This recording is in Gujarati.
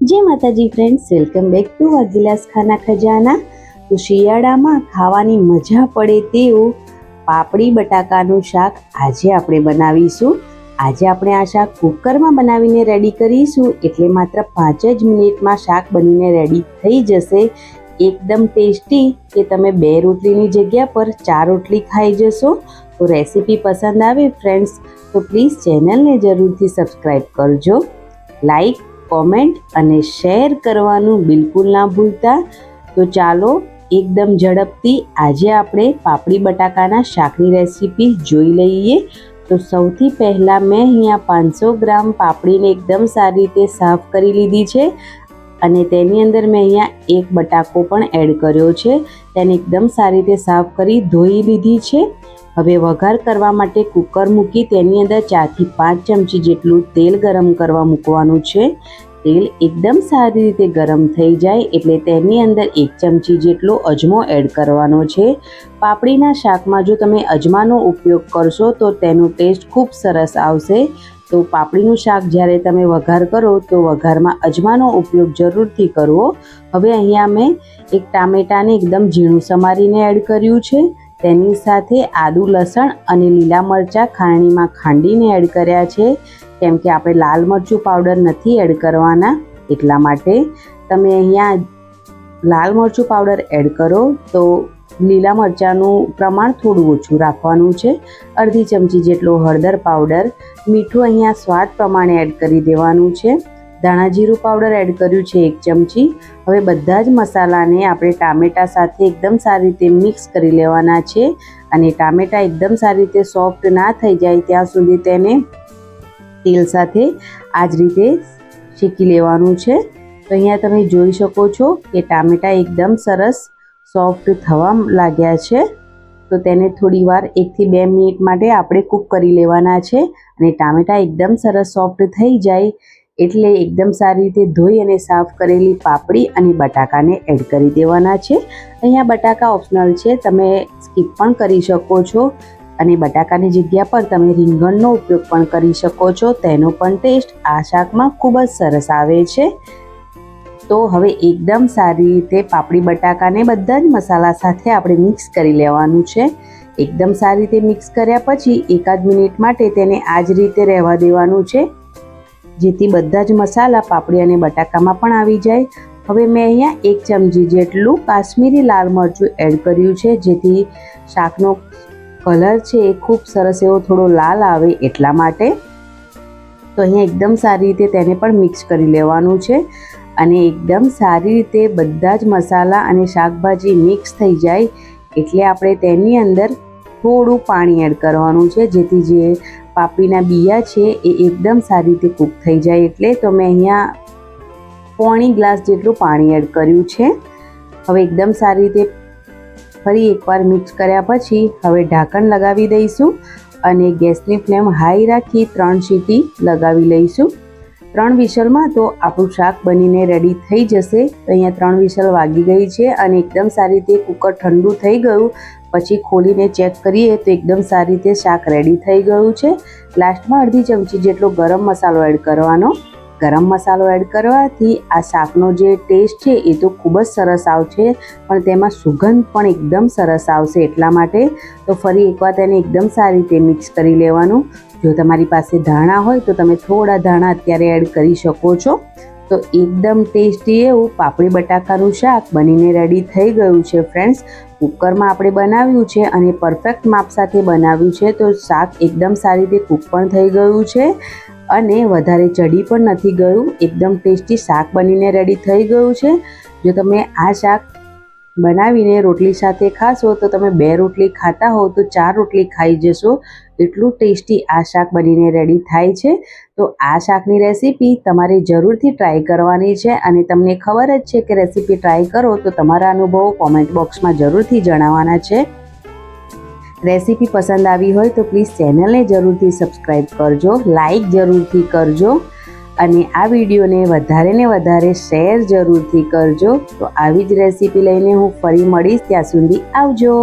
જય માતાજી ફ્રેન્ડ્સ વેલકમ બેક ટુ અગિલાસ ખાના ખજાના. તો શિયાળામાં ખાવાની મજા પડે તેવું પાપડી બટાકાનું શાક આજે આપણે બનાવીશું. આજે આપણે આ શાક કુકરમાં બનાવીને રેડી કરીશું. એટલે માત્ર પાંચ જ મિનિટમાં શાક બનીને રેડી થઈ જશે. એકદમ ટેસ્ટી કે તમે બે રોટલીની જગ્યા પર ચાર રોટલી ખાઈ જશો. તો રેસીપી પસંદ આવે ફ્રેન્ડ્સ તો પ્લીઝ ચેનલને જરૂરથી સબસ્ક્રાઈબ કરજો. લાઈક કોમેન્ટ અને શેર કરવાનું બિલકુલ ના ભૂલતા. તો ચાલો એકદમ ઝડપથી આજે આપણે પાપડી બટાકાના શાકની રેસીપી જોઈ લઈએ. તો સૌથી પહેલાં મેં અહીંયા પાંચસો ગ્રામ પાપડીને એકદમ સારી રીતે સાફ કરી લીધી છે. અને તેની અંદર મેં અહીંયા એક બટાકો પણ એડ કર્યો છે. તેને એકદમ સારી રીતે સાફ કરી ધોઈ લીધી છે. હવે વઘાર કરવા માટે કુકર મૂકી તેની અંદર ચારથી પાંચ ચમચી જેટલું તેલ ગરમ કરવા મૂકવાનું છે. તેલ એકદમ સારી રીતે ગરમ થઈ જાય એટલે તેની અંદર એક ચમચી જેટલો અજમો એડ કરવાનો છે. પાપડીના શાકમાં જો તમે અજમાનો ઉપયોગ કરશો તો તેનો ટેસ્ટ ખૂબ સરસ આવશે. તો પાપડીનું શાક જ્યારે તમે વઘાર કરો તો વઘારમાં અજમાનો ઉપયોગ જરૂરથી કરવો. હવે અહીંયા મેં એક ટામેટાને એકદમ ઝીણું સમારીને એડ કર્યું છે. તેની સાથે આદુ, લસણ અને લીલા મરચાં ખાણીમાં ખાંડીને એડ કર્યા છે. કેમ કે આપણે લાલ મરચું પાવડર નથી એડ કરવાના, એટલા માટે તમે અહીંયા લાલ મરચું પાવડર એડ કરો તો લીલા મરચાંનું પ્રમાણ થોડું ઓછું રાખવાનું છે. અડધી ચમચી જેટલો હળદર પાવડર, મીઠું અહીંયા સ્વાદ પ્રમાણે એડ કરી દેવાનું છે. ધાણા જીરું પાવડર એડ કર્યું છે એક ચમચી. હવે બધા જ મસાલાને આપણે ટામેટા સાથે એકદમ સારી રીતે મિક્સ કરી લેવાના છે અને ટામેટા એકદમ સારી રીતે સોફ્ટ ના થઈ જાય ત્યાં સુધી તેને તેલ સાથે આ જ રીતે શેકી લેવાનું છે. તો અહીંયા તમે જોઈ શકો છો કે ટામેટા એકદમ સરસ સોફ્ટ થવા લાગ્યા છે. તો તેને થોડી વાર એકથી બે મિનિટ માટે આપણે કૂક કરી લેવાના છે અને ટામેટા એકદમ સરસ સોફ્ટ થઈ જાય. એટલે એકદમ સારી રીતે ધોઈ અને સાફ કરેલી પાપડી અને બટાકાને એડ કરી દેવાના છે. અહીંયા બટાકા ઓપ્શનલ છે, તમે સ્કીપ પણ કરી શકો છો. અને બટાકાની જગ્યા પર તમે રીંગણનો ઉપયોગ પણ કરી શકો છો, તેનો પણ ટેસ્ટ આ શાકમાં ખૂબ જ સરસ આવે છે. તો હવે એકદમ સારી રીતે પાપડી બટાકાને બધા જ મસાલા સાથે આપણે મિક્સ કરી લેવાનું છે. એકદમ સારી રીતે મિક્સ કર્યા પછી એકાદ મિનિટ માટે તેને આ જ રીતે રહેવા દેવાનું છે. જેથી બધા જ મસાલા પાપડી અને બટાકામાં પણ આવી જાય. હવે મેં અહીંયા એક ચમચી જેટલું કાશ્મીરી લાલ મરચું એડ કર્યું છે, જેથી શાકનો કલર છે એ ખૂબ સરસ એવો થોડો લાલ આવે એટલા માટે. તો અહીંયા એકદમ સારી રીતે તેને પણ મિક્સ કરી લેવાનું છે અને એકદમ સારી રીતે બધા જ મસાલા અને શાકભાજી મિક્સ થઈ જાય એટલે આપણે તેની અંદર થોડું પાણી એડ કરવાનું છે, જેથી જે પાપડીના બિયા છે, એ એકદમ સારી રીતે કૂક થઈ જાય એટલે તો મેં અહીંયા પોણી ગ્લાસ જેટલું પાણી એડ કર્યું છે. હવે એકદમ સારી રીતે ફરી એકવાર મિક્સ કર્યા પછી હવે ઢાંકણ લગાવી દઈશું અને ગેસની ફ્લેમ હાઈ રાખી ત્રણ સીટી લગાવી લઈશું. ત્રણ વિશલમાં તો આપણું શાક બનીને રેડી થઈ જશે. તો અહીંયા ત્રણ વિશલ વાગી ગઈ છે અને એકદમ સારી રીતે કુકર ઠંડુ થઈ ગયું. પછી ખોલીને ચેક કરીએ તો એકદમ સારી રીતે શાક રેડી થઈ ગયું છે. લાસ્ટમાં અડધી ચમચી જેટલો ગરમ મસાલો એડ કરવાનો. ગરમ મસાલો એડ કરવાથી આ શાકનો જે ટેસ્ટ છે એ તો ખૂબ જ સરસ આવશે. પણ તેમાં સુગંધ પણ એકદમ સરસ આવશે એટલા માટે. તો ફરી એકવાર તેને એકદમ સારી રીતે મિક્સ કરી લેવાનું. જો તમારી પાસે ધાણા હોય તો તમે થોડા ધાણા અત્યારે એડ કરી શકો છો. તો એકદમ ટેસ્ટી એવું પાપડી બટાકાનું શાક બનીને રેડી થઈ ગયું છે ફ્રેન્ડ્સ કુકરમાં આપણે બનાવ્યું છે અને પરફેક્ટ માપ સાથે બનાવ્યું છે તો શાક એકદમ સારી રીતે કૂક પણ થઈ ગયું છે અને વધારે ચડી પણ નથી ગયું. એકદમ ટેસ્ટી શાક બનીને રેડી થઈ ગયું છે. જો તમે આ શાક બનાવીને રોટલી સાથે ખાશો તો તમે બે રોટલી ખાતા હો તો ચાર રોટલી ખાઈ જશો. એટલું ટેસ્ટી આ શાક બનીને રેડી થાય છે. તો આ શાકની રેસીપી તમારે જરૂરથી ટ્રાય કરવાની છે અને તમને ખબર જ છે કે રેસીપી ટ્રાય કરો તો તમારા અનુભવો કોમેન્ટ બોક્સમાં જરૂરથી જણાવવાના છે. રેસીપી પસંદ આવી હોય તો પ્લીઝ ચેનલને જરૂરથી સબસ્ક્રાઈબ કરજો લાઈક જરૂરથી કરજો અને આ વિડીયોને વધારે ને વધારે શેર જરૂરથી કરજો. તો આવી જ રેસીપી લઈને હું ફરી મળીશ, ત્યાં સુધી આવજો.